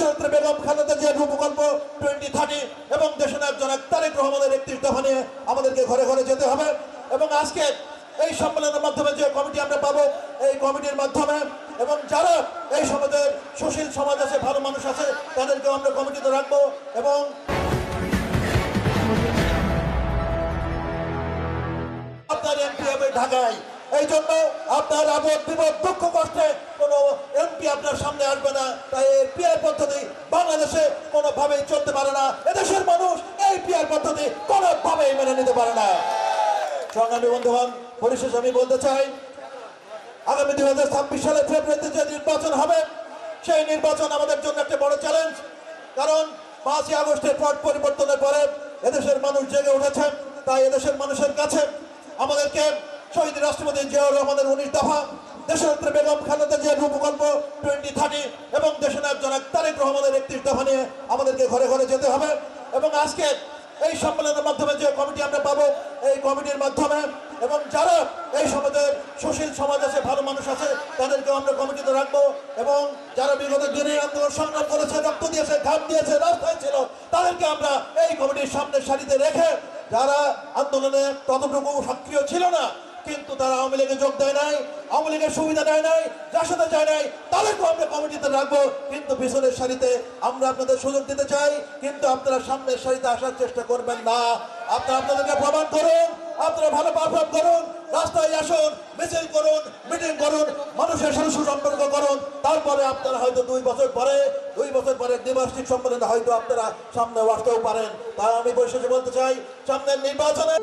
দেশনেত্রী বেগম খালেদা জিয়ার প্রকল্প টোয়েন্টি থার্টি এবং দেশনায়ক জনক তারেক রহমানের একত্রিশ নিয়ে আমাদেরকে ঘরে ঘরে যেতে হবে। এবং আজকে এই সম্মেলনের মাধ্যমে যে কমিটি আমরা পাবো, এই কমিটির মাধ্যমে এবং যারা এই সমাজের সুশীল সমাজ আছে, ভালো মানুষ আছে তাদেরকে আমরা কমিটিতে রাখব এবং আপনার এমপি ঢাকায়। এই জন্য আপনার আপদ বিপদ, দুঃখ, কষ্টে বাংলাদেশে কোনোভাবেই চলতে পারে না। এদেশের মানুষ এই পিআর পদ্ধতি কোনোভাবেই মেনে নিতে পারে না। সংগ্রামী বন্ধুগণ, পরিশেষে আমি বলতে চাই, আগামী দুই হাজার ছাব্বিশ সালে ফেব্রুয়ারিতে যে নির্বাচন হবে, সেই নির্বাচন আমাদের জন্য একটা বড় চ্যালেঞ্জ কারণ পাঁচই আগস্টের পট পরিবর্তনের পরে এদেশের মানুষ জেগে উঠেছে, তাই এদেশের মানুষের কাছে আমাদেরকে শহীদ রাষ্ট্রপতি জিয়াউর রহমানের উনিশ দফা দেশনেত্রী বেগম খালেদা জিয়ার প্রকল্প টোয়েন্টি থার্টি এবং দেশনায়ক জনক তারেক রহমানের একত্রিশ দফা নিয়ে আমাদেরকে ঘরে ঘরে যেতে হবে। এবং আজকে এই সম্মেলনের মাধ্যমে যে কমিটি আমরা পাবো, এই কমিটির মাধ্যমে এবং যারা এই সমাজের সুশীল সমাজ আছে, ভালো মানুষ আছে, তাদেরকেও আমরা কমিটিতে রাখব। এবং যারা বিগত দিনে আন্দোলন সংগ্রাম করেছে, রক্ত দিয়েছে, ঘাম দিয়েছে, রাস্তায় ছিল, তাদেরকে আমরা এই কমিটির সামনে সারিতে রেখে যারা আন্দোলনে ততটুকু সক্রিয় ছিল না কিন্তু তারা আওয়ামী লীগে যোগ দেয় নাই, আওয়ামী লীগের সুবিধা দেয় নাই, যার সাথে যায় নাই, তাদেরকেও আমরা কমিটিতে রাখব। কিন্তু পিছনের সারিতে আমরা আপনাদের সুযোগ দিতে চাই, কিন্তু আপনারা সামনের সারিতে আসার চেষ্টা করবেন না। আপনারা আপনাদেরকে প্রমাণ করুন, আপনারা ভালো পারফর্ম করুন, রাস্তায় আসুন, মিছিল করুন মিটিং করুন, মানুষের সাথে সুসম্পর্ক করুন। তারপরে আপনারা হয়তো দুই বছর পরে, দুই বছর পরে দ্বিবার্ষিক সম্মেলনে হয়তো আপনারা সামনে আসতেও পারেন। তাই আমি পরিশেষে বলতে চাই, সামনের নির্বাচনে